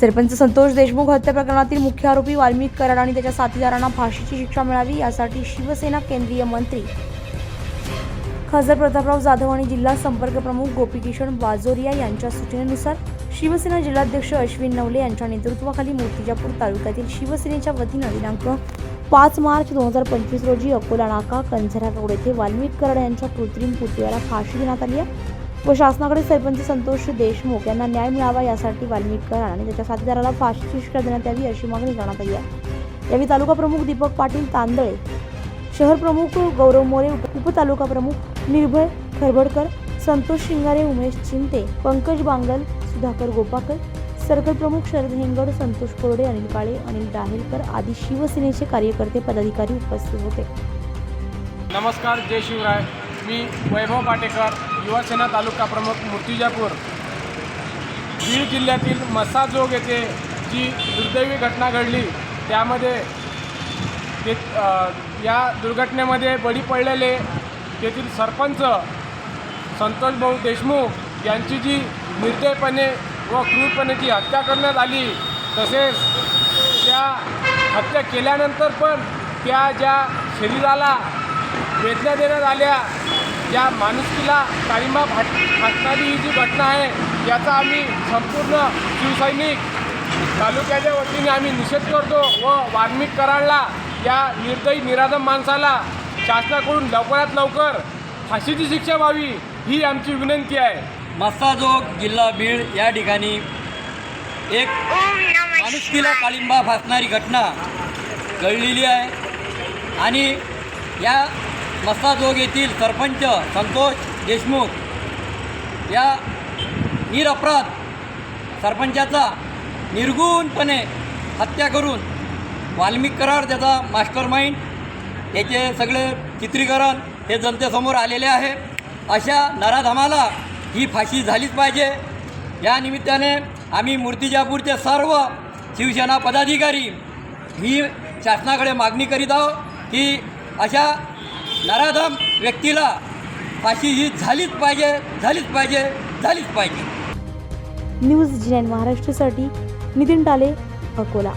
सरपंच संतोष देशमुख हत्या प्रकरणातील मुख्य आरोपी वाल्मिक कराड आणि त्याच्या साथीदारांना फाशीची शिक्षा मिळावी यासाठी शिवसेना केंद्रीय मंत्री. खासदार प्रतापराव जाधव आणि जिल्हा संपर्क प्रमुख गोपीकिशन बाजोरिया यांच्या सूचनेनुसार शिवसेना जिल्हाध्यक्ष अश्विन नवले यांच्या नेतृत्वाखाली मूर्तिजापूर तालुक्यातील शिवसेनेच्या वतीनं दिनांक पाच मार्च दोन हजार पंचवीस रोजी अकोला नाका कंझरा रोड येथे वाल्मिक कराड यांच्या कृत्रिम पुतळ्याला फाशी देण्यात आली आहे. व शासनाकडे सरपंच संतोष देशमुख यांना न्याय मिळावा यासाठी वाल्मिक कराड आणि त्याच्या साथीदाराला फाशीची शिक्षा देण्यात यावी अशी मागणी करण्यात आली आहे. यावेळी तालुका प्रमुख दीपक पाटील तांदळे शहर प्रमुख गौरव मोरे उपतालुका प्रमुख निर्भय खरबडकर संतोष शिंगारे उमेश चिंते पंकज बांगल सुधाकर गोपाकर सर्कल प्रमुख शरद हेंगड संतोष कोरडे अनिल काळे अनिल दाहेलकर आदी शिवसेनेचे कार्यकर्ते पदाधिकारी उपस्थित होते. नमस्कार जय शिवराय. मी वैभव पाटेकर युवासेना तालुका प्रमुख मूर्तिजापूर बीड जिल्ह्यातील मसाजोग येथे जी दुर्दैवी घटना घडली त्यामध्ये ते या दुर्घटनेमध्ये बळी पडलेले तेथील सरपंच संतोष भाऊ देशमुख यांची जी निर्दयपणे व क्रूरपणे जी हत्या करण्यात आली तसेच त्या हत्या केल्यानंतर पण त्या ज्या शरीराला वेदना देण्यात आल्या या माणुसकीला काळिंबा फाट फाटणारी ही जी घटना आहे याचा आम्ही संपूर्ण शिवसैनिक तालुक्याच्या वतीने आम्ही निषेध करतो व वाल्मिक कराडला या निर्दयी निराधम माणसाला शासनाकडून लवकरात लवकर फाशीची शिक्षा व्हावी ही आमची विनंती आहे. मस्साजोग जिल्हा बीड या ठिकाणी एक माणुसकीला काळिंबा फासणारी घटना घडलेली आहे. आणि या मस्ताजोग येथील सरपंच संतोष देशमुख या निरपराध सरपंचाचा निर्गुणपणे हत्या करून वाल्मिक करार त्याचा मास्टर माइंड याचे सगळे चित्रीकरण हे जनतेसमोर आलेले आहे. अशा नराधमाला ही फाशी झालीच पाहिजे. या निमित्ताने आम्ही मूर्तिजापूरचे सर्व शिवसेना पदाधिकारी ही शासनाकडे मागणी करीत आहोत की अशा नराधम व्यक्तीला फाशी ही झालीच पाहिजे झालीच पाहिजे झालीच पाहिजे. न्यूज जी नाईन महाराष्ट्रासाठी नितीन टाले अकोला.